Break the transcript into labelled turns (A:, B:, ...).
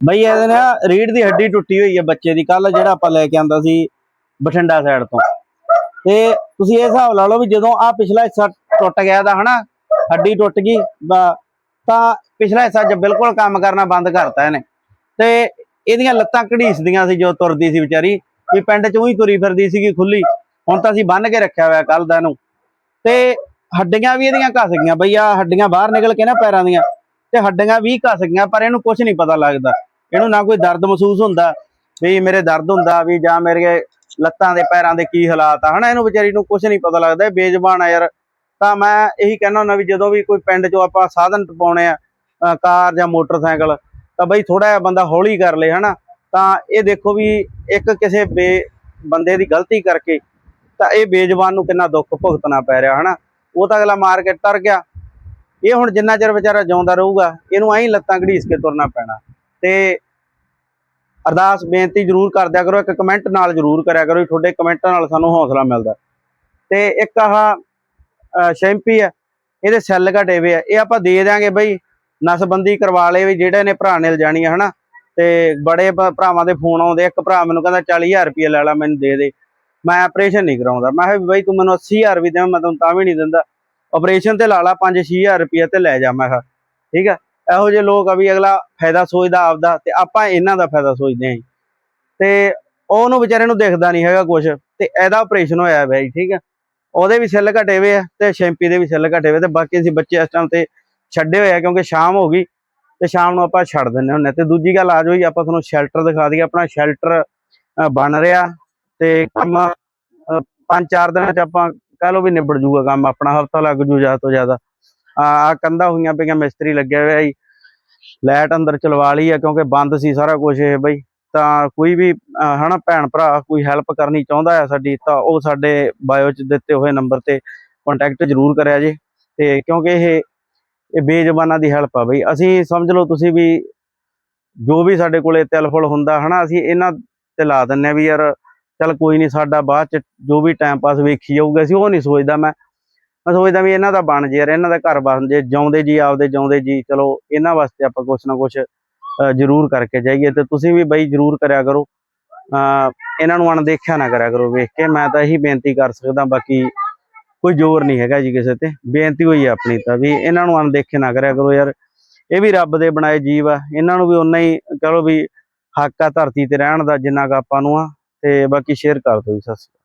A: ਬਈ ਇਹਦੇ ਨਾਲ ਰੀੜ ਦੀ ਹੱਡੀ ਟੁੱਟੀ ਹੋਈ ਹੈ ਬੱਚੇ ਦੀ। ਕੱਲ ਜਿਹੜਾ ਆਪਾਂ ਲੈ ਕੇ ਆਂਦਾ ਸੀ ਬਠਿੰਡਾ ਸਾਈਡ ਤੋਂ। ਤੇ ਤੁਸੀਂ ਇਹ ਹਿਸਾਬ ਲਾ ਲਓ ਵੀ ਜਦੋਂ ਆ ਪਿਛਲਾ ਹਿੱਸਾ ਟੁੱਟ ਗਿਆ ਦਾ ਹਨਾ, ਹੱਡੀ ਟੁੱਟ ਗਈ ਤਾਂ ਪਿਛਲਾ ਹਿੱਸਾ ਜ ਬਿਲਕੁਲ ਕੰਮ ਕਰਨਾ ਬੰਦ ਕਰਤਾ ਇਹਨੇ। ਤੇ ਇਹਦੀਆਂ ਲੱਤਾਂ ਘੜੀਸਦੀਆਂ ਸੀ ਜੋ ਤੁਰਦੀ ਸੀ ਵਿਚਾਰੀ, ਵੀ ਪਿੰਡ ਚ ਉਹੀ ਤੁਰੀ ਫਿਰਦੀ ਸੀਗੀ ਖੁੱਲੀ। ਹੁਣ ਤਾਂ ਅਸੀਂ ਬੰਨ ਕੇ ਰੱਖਿਆ ਹੋਇਆ ਕੱਲ ਦਾ ਇਹਨੂੰ। ਤੇ ਹੱਡੀਆਂ ਵੀ ਇਹਦੀਆਂ ਘਸ ਗਈਆਂ। ਬਈ ਆ ਹੱਡੀਆਂ ਬਾਹਰ ਨਿਕਲ ਕੇ ਨਾ ਪੈਰਾਂ ਦੀਆਂ, ਤੇ ਹੱਡੀਆਂ ਵੀ ਘਸ ਗਈਆਂ, ਪਰ ਇਹਨੂੰ ਕੁਝ ਨਹੀਂ ਪਤਾ ਲੱਗਦਾ। ਇਹਨੂੰ ਨਾ ਕੋਈ ਦਰਦ ਮਹਿਸੂਸ ਹੁੰਦਾ ਵੀ ਮੇਰੇ ਦਰਦ ਹੁੰਦਾ, ਵੀ ਜਾਂ ਮੇਰੇ ਲੱਤਾਂ ਦੇ ਪੈਰਾਂ ਦੇ ਕੀ ਹਾਲਾਤ ਆ। ਹਨਾ, ਇਹਨੂੰ ਵਿਚਾਰੀ ਨੂੰ ਕੁਝ ਨਹੀਂ ਪਤਾ ਲੱਗਦਾ, ਇਹ ਬੇਜ਼ਬਾਨ ਆ ਯਾਰ। ਤਾਂ ਮੈਂ ਇਹੀ ਕਹਿਣਾ ਹੁੰਦਾ ਵੀ ਜਦੋਂ ਵੀ ਕੋਈ ਪਿੰਡ 'ਚੋਂ ਆਪਾਂ ਸਾਧਨ ਟਪਾਉਣੇ ਆ ਕਾਰ ਜਾਂ ਮੋਟਰਸਾਈਕਲ, ਤਾਂ ਬਈ ਥੋੜਾ ਜਿਹਾ ਬੰਦਾ ਹੌਲੀ ਕਰ ਲੇ, ਹਨਾ। ਤਾਂ ਇਹ ਦੇਖੋ ਵੀ ਇੱਕ ਕਿਸੇ ਬੇ ਬੰਦੇ ਦੀ ਗਲਤੀ ਕਰਕੇ ਤਾਂ ਇਹ ਬੇਜ਼ਬਾਨ ਨੂੰ ਕਿੰਨਾ ਦੁੱਖ ਭੁਗਤਣਾ ਪੈ ਰਿਹਾ, ਹਨਾ। ਉਹ ਤਾਂ ਅਗਲਾ ਮਾਰ ਕੇ ਟਰ ਗਿਆ। ਇਹ ਹੁਣ ਜਿੰਨਾ ਚਿਰ ਵਿਚਾਰਾ ਜਿਉਂਦਾ ਰਹੂਗਾ, ਇਹਨੂੰ ਐਂ ਲੱਤਾਂ ਘੜੀਸ ਕੇ ਤੁਰਨਾ ਪੈਣਾ। ਤੇ ਅਰਦਾਸ ਬੇਨਤੀ ਜ਼ਰੂਰ ਕਰਦਿਆ ਕਰੋ, ਇੱਕ ਕਮੈਂਟ ਨਾਲ ਜ਼ਰੂਰ ਕਰਿਆ ਕਰੋ ਤੁਹਾਡੇ ਕਮੈਂਟਾਂ ਨਾਲ ਸਾਨੂੰ ਹੌਸਲਾ ਮਿਲਦਾ। ਤੇ ਇੱਕ ਆਹ ਸ਼ੈਂਪੀ ਆ, ਇਹਦੇ ਸੈੱਲ ਘਟੇ ਹੋਏ ਆ, ਇਹ ਆਪਾਂ ਦੇ ਦਿਆਂਗੇ ਬਈ, ਨਸਬੰਦੀ ਕਰਵਾ ਲਏ ਵੀ ਜਿਹੜੇ ਨੇ ਭਰਾ ਨੇ ਲਿਜਾਣੀ ਆ, ਹਨਾ? ਤੇ ਬੜੇ ਭਰਾਵਾਂ ਦੇ ਫੋਨ ਆਉਂਦੇ ਇੱਕ ਭਰਾ ਮੈਨੂੰ ਕਹਿੰਦਾ 40000 ਰੁਪਏ ਲੈ ਲੈ, ਮੈਨੂੰ ਦੇ ਦੇ। ਮੈਂ ਆਪਰੇਸ਼ਨ ਨਹੀਂ ਕਰਾਉਂਦਾ, ਮੈਂ ਕਿਹਾ ਵੀ ਬਈ ਤੂੰ ਮੈਨੂੰ 80000 ਵੀ ਦੇ, ਮੈਂ ਤੈਨੂੰ ਤਾਂ ਵੀ ਨਹੀਂ ਦਿੰਦਾ। ਆਪਰੇਸ਼ਨ ਤੇ ਲਾ ਲਾ 5-6000 ਰੁਪਏ ਤੇ ਲੈ ਜਾ, ਮੈਂ ਕਿਹਾ, ਠੀਕ ਆ? ਇਹੋ ਜਿਹੇ ਲੋਕ ਆ ਵੀ ਅਗਲਾ ਫਾਇਦਾ ਸੋਚਦਾ ਆਪਦਾ ਤੇ ਆਪਾਂ ਇਹਨਾਂ ਦਾ ਫਾਇਦਾ ਸੋਚਦੇ ਆਂ ਜੀ। ਤੇ ਉਹਨੂੰ ਵਿਚਾਰੇ ਨੂੰ ਦਿਖਦਾ ਨਹੀਂ ਹੈਗਾ ਕੁਝ ਤੇ ਇਹਦਾ ਆਪਰੇਸ਼ਨ ਹੋਇਆ ਹੋਇਆ ਠੀਕ ਆ। ਉਹਦੇ ਵੀ ਸੈੱਲ ਘਟੇ ਹੋਏ ਆ ਤੇ ਸ਼ੈਂਪੀ ਦੇ ਵੀ ਸੈੱਲ ਘਟੇ ਹੋਏ ਤੇ ਬਾਕੀ ਅਸੀਂ ਬੱਚੇ ਇਸ ਟਾਈਮ ਤੇ ਛੱਡੇ ਹੋਏ ਆ ਕਿਉਂਕਿ ਸ਼ਾਮ ਹੋ ਗਈ ਤੇ ਸ਼ਾਮ ਨੂੰ ਆਪਾਂ ਛੱਡ ਦਿੰਨੇ ਹੁੰਨੇ ਤੇ ਦੂਜੀ ਗੱਲ ਆ ਜਾਓ ਆਪਾਂ ਤੁਹਾਨੂੰ ਸ਼ੈਲਟਰ ਦਿਖਾ ਦਈਏ, ਆਪਣਾ ਸ਼ੈਲਟਰ ਬਣ ਰਿਹਾ ਤੇ ਕੰਮ ਪੰਜ ਚਾਰ ਦਿਨਾਂ ਚ ਆਪਾਂ ਕਹ ਲਓ ਵੀ ਨਿਬੜ ਜੂਗਾ ਕੰਮ, ਆਪਣਾ ਹਫਤਾ ਲੱਗ ਜੂ ਜ਼ਿਆਦਾ ਤੋਂ ਜ਼ਿਆਦਾ। ਆ ਕੰਧਾਂ ਹੋਈਆਂ ਪਈਆਂ ਮਿਸਤਰੀ ਲੱਗਿਆ ਹੋਇਆ ਜੀ। ਲਾਈਟ ਅੰਦਰ ਚਲਵਾ ਲਈ ਆ ਕਿਉਂਕਿ ਬੰਦ ਸੀ ਸਾਰਾ ਕੁਝ ਇਹ ਬਈ। ਤਾਂ ਕੋਈ ਵੀ ਅਹ, ਹਨਾ ਭੈਣ ਭਰਾ ਕੋਈ ਹੈਲਪ ਕਰਨੀ ਚਾਹੁੰਦਾ ਹੈ ਸਾਡੀ ਤਾਂ ਉਹ ਸਾਡੇ ਬਾਇਓ ਚ ਦਿੱਤੇ ਹੋਏ ਨੰਬਰ ਤੇ ਕੰਟੈਕਟ ਜ਼ਰੂਰ ਕਰਿਆ ਜੀ। ਤੇ ਕਿਉਂਕਿ ਇਹ ਇਹ ਬੇਜ਼ਬਾਨਾਂ ਦੀ ਹੈਲਪ ਆ ਬਈ। ਅਸੀਂ ਸਮਝ ਲਓ ਤੁਸੀਂ ਵੀ ਜੋ ਵੀ ਸਾਡੇ ਕੋਲੇ ਤਿਲਫੁਲ ਹੁੰਦਾ ਹਨਾ ਅਸੀਂ ਇਹਨਾਂ ਤੇ ਲਾ ਦਿੰਨੇ ਆ ਵੀ ਯਾਰ ਚੱਲ ਕੋਈ ਨਹੀਂ ਸਾਡਾ ਬਾਅਦ ਚ ਜੋ ਵੀ ਟਾਈਮ ਪਾਸ ਵੇਖੀ ਜਾਊਗਾ ਅਸੀਂ ਉਹ ਨਹੀਂ ਸੋਚਦਾ ਮੈਂ। ਮੈਂ ਸੋਚਦਾ ਵੀ ਇਹਨਾਂ ਦਾ ਬਣ ਜੇ ਯਾਰ ਇਹਨਾਂ ਦਾ ਘਰ ਬਣ ਜੇ ਜਿਉਂਦੇ ਜੀ ਆਪਦੇ ਜਿਉਂਦੇ ਜੀ ਚਲੋ ਇਹਨਾਂ ਵਾਸਤੇ ਆਪਾਂ ਕੁਛ ਨਾ ਕੁਛ ਜ਼ਰੂਰ ਕਰਕੇ ਜਾਈਏ ਤੇ ਤੁਸੀਂ ਵੀ ਬਈ ਜ਼ਰੂਰ ਕਰਿਆ ਕਰੋ। ਅ, ਇਹਨਾਂ ਨੂੰ ਅਣਦੇਖਿਆ ਨਾ ਕਰਿਆ ਕਰੋ ਵੇਖ ਕੇ ਮੈਂ ਤਾਂ ਇਹੀ ਬੇਨਤੀ ਕਰ ਸਕਦਾ ਬਾਕੀ ਕੋਈ ਜ਼ੋਰ ਨਹੀਂ ਹੈਗਾ ਜੀ ਕਿਸੇ ਤੇ। ਬੇਨਤੀ ਹੋਈ ਆ ਆਪਣੀ ਤਾਂ ਵੀ ਇਹਨਾਂ ਨੂੰ ਅਣਦੇਖੇ ਨਾ ਕਰਿਆ ਕਰੋ ਯਾਰ। ਇਹ ਵੀ ਰੱਬ ਦੇ ਬਣਾਏ ਜੀਵ ਆ ਇਹਨਾਂ ਨੂੰ ਵੀ ਉਨਾ ਹੀ ਕਹੋ ਵੀ ਹੱਕ ਆ ਧਰਤੀ ਤੇ ਰਹਿਣ ਦਾ ਜਿੰਨਾ ਕੁ ਆਪਾਂ ਨੂੰ ਆ। ਤੇ ਬਾਕੀ ਸ਼ੇਅਰ ਕਰ ਦਿਓ ਜੀ ਸਤਿ ਸ਼੍ਰੀ ਅਕਾਲ।